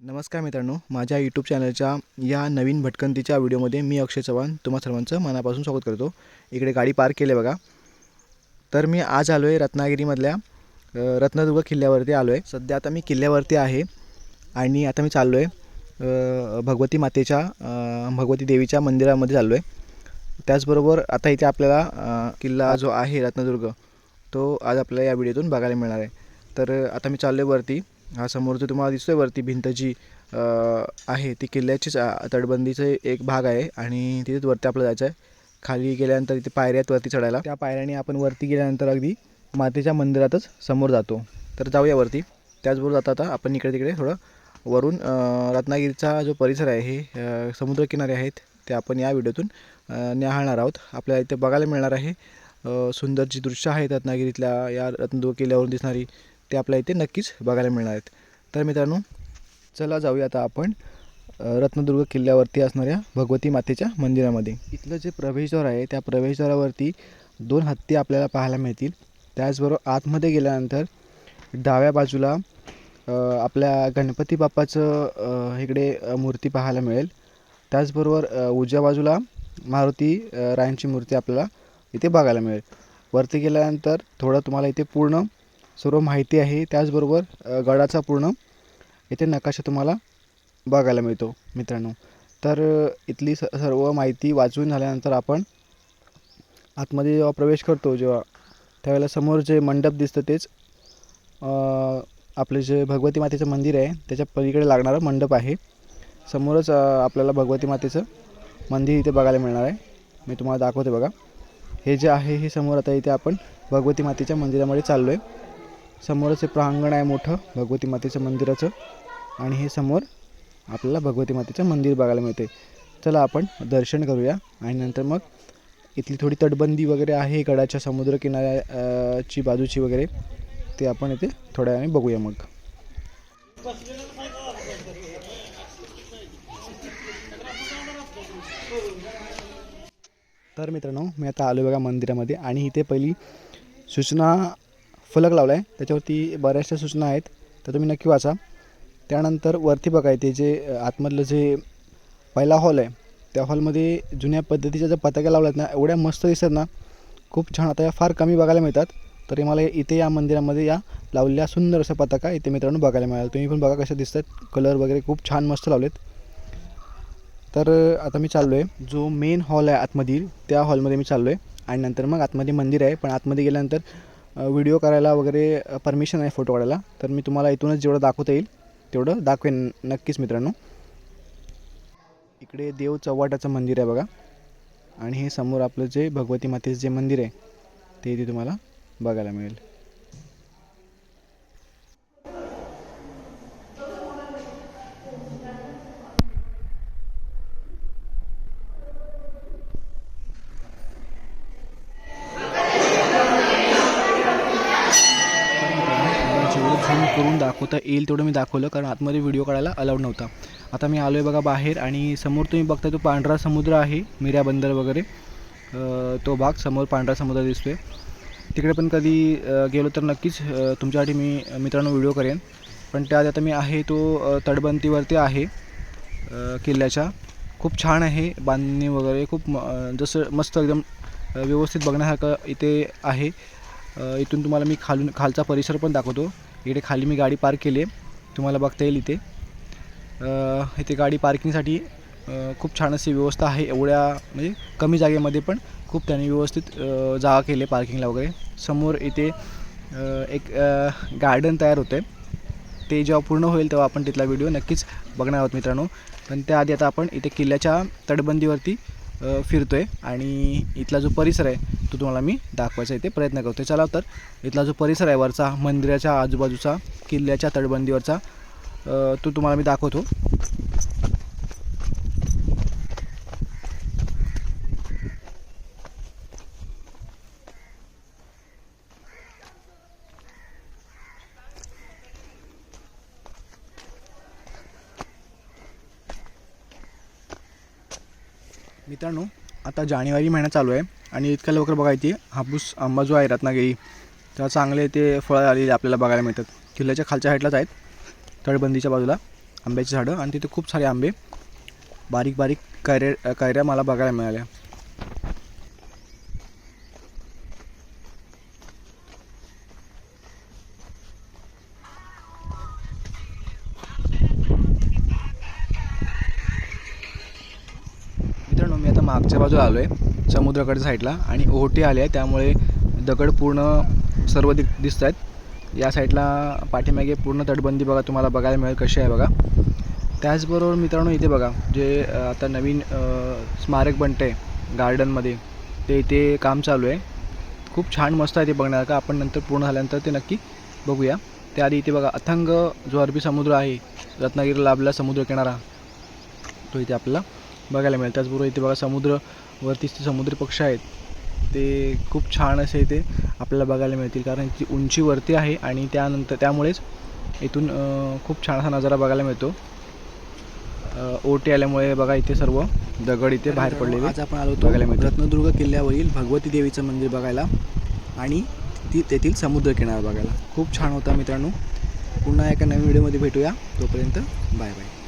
नमस्कार मित्रांनो माझ्या यूट्यूब चॅनलच्या या नवीन भटकंतीच्या व्हिडिओमध्ये मी अक्षय चव्हाण तुम्हा सर्वांचं मनापासून स्वागत करतो. इकडे गाडी पार्क केली आहे बघा. तर मी आज आलो आहे रत्नागिरीमधल्या रत्नदुर्ग किल्ल्यावरती आलो आहे सध्या आता मी किल्ल्यावरती आहे आणि आता मी चाललो आहे भगवती मातेच्या भगवती देवीच्या मंदिरामध्ये चाललो आहे त्याचबरोबर आता इथे आपल्याला किल्ला जो आहे रत्नदुर्ग तो आज आपल्याला या व्हिडिओतून बघायला मिळणार आहे. तर आता मी चाललो आहे वरती. हा समोर जो तुम्हाला दिसतोय वरती भिंत जी आहे ती किल्ल्याचीच तटबंदीचे तटबंदीचं एक भाग आहे आणि तिथेच वरती आपलं जायचं आहे. खाली गेल्यानंतर तिथे पायऱ्या आहेत वरती चढायला. त्या पायऱ्याने आपण वरती गेल्यानंतर अगदी मातेच्या मंदिरातच समोर जातो. तर जाऊया वरती. त्याचबरोबर जाता आता आपण इकडे तिकडे थोडं वरून रत्नागिरीचा जो परिसर आहे हे समुद्रकिनारे आहेत ते आपण या व्हिडिओतून न्याहाळणार आहोत. आपल्याला इथे बघायला मिळणार आहे सुंदर जी दृश्य आहेत रत्नागिरीतल्या या रत्नदुर्ग किल्ल्यावरून दिसणारी ते आपल्या इथे नक्कीच बघायला मिळणार आहेत. तर मित्रांनो चला जाऊया आता आपण रत्नदुर्ग किल्ल्यावरती असणाऱ्या भगवती मातेच्या मंदिरामध्ये. इथलं जे प्रवेशद्वार आहे त्या प्रवेशद्वारावरती दोन हत्ती आपल्याला पाहायला मिळतील. त्याचबरोबर आतमध्ये गेल्यानंतर डाव्या बाजूला आपल्या गणपती बाप्पाचं इकडे मूर्ती पाहायला मिळेल. त्याचबरोबर उजव्या बाजूला मारुती रायांची मूर्ती आपल्याला इथे बघायला मिळेल. वरती गेल्यानंतर थोडं तुम्हाला इथे पूर्ण सर्व माहिती आहे. त्याचबरोबर गडाचा पूर्ण इथे नकाशा तुम्हाला बघायला मिळतो मित्रांनो. तर इथली स सर्व माहिती वाचून झाल्यानंतर आपण आतमध्ये जेव्हा प्रवेश करतो जेव्हा त्यावेळेला समोर जे मंडप दिसतं तेच आपले जे भगवती मातेचं मंदिर आहे त्याच्या पलीकडे लागणारं मंडप आहे. समोरच आपल्याला भगवती मातेचं मंदिर इथे बघायला मिळणार आहे. मी तुम्हाला दाखवते बघा. हे जे आहे हे समोर आता इथे आपण भगवती मातेच्या मंदिरामध्ये चाललो आहे समोरच हे प्रांगण आहे मोठं भगवती मातेचं मंदिराचं. आणि हे समोर आपल्याला भगवती मातेचं मंदिर बघायला मिळते चला आपण दर्शन करूया. आणि नंतर मग इथली थोडी तटबंदी वगैरे आहे गडाच्या समुद्र किनाऱ्या ची बाजूची वगैरे ते आपण इथे थोड्या वेळाने बघूया मग. तर मित्रांनो मी आता आलो बघा मंदिरामध्ये. आणि इथे पहिली सूचना फलक लावला आहे त्याच्यावरती बऱ्याचशा सूचना आहेत. तर तुम्ही नक्की वाचा. त्यानंतर वरती बघा ते जे आतमधलं जे पहिला हॉल आहे त्या हॉलमध्ये जुन्या पद्धतीच्या ज्या पताक्या लावल्यात ना एवढ्या मस्त दिसतात ना. खूप छान. आता या फार कमी बघायला मिळतात. तरी मला इथे या मंदिरामध्ये या लावलेल्या सुंदर अशा पताका इथे मित्रांनो बघायला मिळाल्या. तुम्ही पण बघा कशा दिसतात. कलर वगैरे खूप छान मस्त लावलेत. तर आता मी चाललो आहे जो मेन हॉल आहे आतमधील त्या हॉलमध्ये मी चाललो आहे आणि नंतर मग आतमध्ये मंदिर आहे. पण आतमध्ये गेल्यानंतर व्हिडिओ करायला वगैरे परमिशन आहे फोटो काढायला. तर मी तुम्हाला इथूनच जेवढं दाखवता येईल तेवढं दाखवेन नक्कीच मित्रांनो. इकडे देव चव्हाटाचं मंदिर आहे बघा. आणि हे समोर आपलं जे भगवती मातेचं जे मंदिर आहे ते इथे तुम्हाला बघायला मिळेल मला जेवढं झूम करून दाखवता येईल तेवढं मी दाखवलं कारण आतमध्ये व्हिडिओ काढायला अलाउड नव्हता. आता मी आलो आहे बघा बाहेर आणि समोर तुम्ही बघता तो पांढरा समुद्र आहे मिऱ्या बंदर वगैरे. तो भाग समोर पांढरा समुद्र दिसतोय. तिकडे पण कधी गेलो तर नक्कीच तुमच्यासाठी मी मित्रांनो व्हिडिओ करेन. पण त्यात आता मी आहे तो अ, तटबंदीवरती आहे किल्ल्याच्या. खूप छान आहे बांधणी वगैरे खूप म- जसं मस्त एकदम व्यवस्थित बघण्यासारखं इथे आहे. इथून तुम्हाला मी खालून खालचा परिसर पण दाखवतो. इकडे खाली मी गाडी पार्क केली आहे. तुम्हाला बघता येईल इथे. इथे गाडी पार्किंगसाठी खूप छान अशी व्यवस्था आहे. एवढ्या म्हणजे कमी जागेमध्ये पण खूप त्यांनी व्यवस्थित जागा केली आहे पार्किंगला वगैरे. समोर इथे एक गार्डन तयार होतं आहे ते जेव्हा पूर्ण होईल तेव्हा आपण तिथला व्हिडिओ नक्कीच बघणार आहोत मित्रांनो. पण त्याआधी आता आपण इथे किल्ल्याच्या तटबंदीवरती फिरतो आहे आणि इथला जो परिसर आहे तो तुम्हाला मी दाखवायचा इथे प्रयत्न करतो चला तर इथला जो परिसर आहे वरचा मंदिराच्या आजूबाजूचा किल्ल्याच्या तटबंदीवरचा तो तुम्हाला मी दाखवतो. मित्रांनो आता जानेवारी महिना चालू आहे. आणि इतक्या लवकर बघायची हापूस आंबा जो आहे रत्नागिरी तेव्हा चांगले ते फळं आलेले आपल्याला बघायला मिळतात. किल्ल्याच्या खालच्या साईडलाच आहेत तळबंदीच्या बाजूला आंब्याची झाडं आणि तिथे खूप सारे आंबे बारीक बारीक कैऱ्या कैऱ्या मला बघायला मिळाल्या. मित्रांनो मी आता मागच्या बाजूला आलो आहे समुद्राकडच्या साईडला आणि ओहोटी आले आहे त्यामुळे दगड पूर्ण सर्व दि दिसत आहेत. या साईडला पाठीमागे पूर्ण तटबंदी बघा तुम्हाला बघायला मिळेल कशी आहे बघा. त्याचबरोबर मित्रांनो इथे बघा जे आता नवीन स्मारक बनतं आहे गार्डनमध्ये ते इथे काम चालू आहे. खूप छान मस्त आहे ते बघण्यासारखं. आपण नंतर पूर्ण झाल्यानंतर ते नक्की बघूया. त्याआधी इथे बघा अथंग जो अरबी समुद्र आहे रत्नागिरीला लाभला समुद्र किनारा. तो इथे आपल्याला बघायला मिळेल. त्याचबरोबर इथे बघा समुद्र वरतीच ते समुद्री पक्ष आहेत. ते खूप छान असे इथे आपल्याला बघायला मिळतील. कारण ती उंची वरती आहे आणि त्यानंतर त्यामुळेच इथून खूप छान असा नजारा बघायला मिळतो. ओटी आल्यामुळे बघा इथे सर्व दगड इथे बाहेर पडलेले आज आपण आलो बघायला मिळतं. रत्नदुर्ग किल्ल्यावरील भगवती देवीचं मंदिर बघायला आणि ती तेथील समुद्रकिनारा बघायला. खूप छान होता मित्रांनो. पुन्हा एका नवीन व्हिडिओमध्ये भेटूया. तोपर्यंत बाय बाय.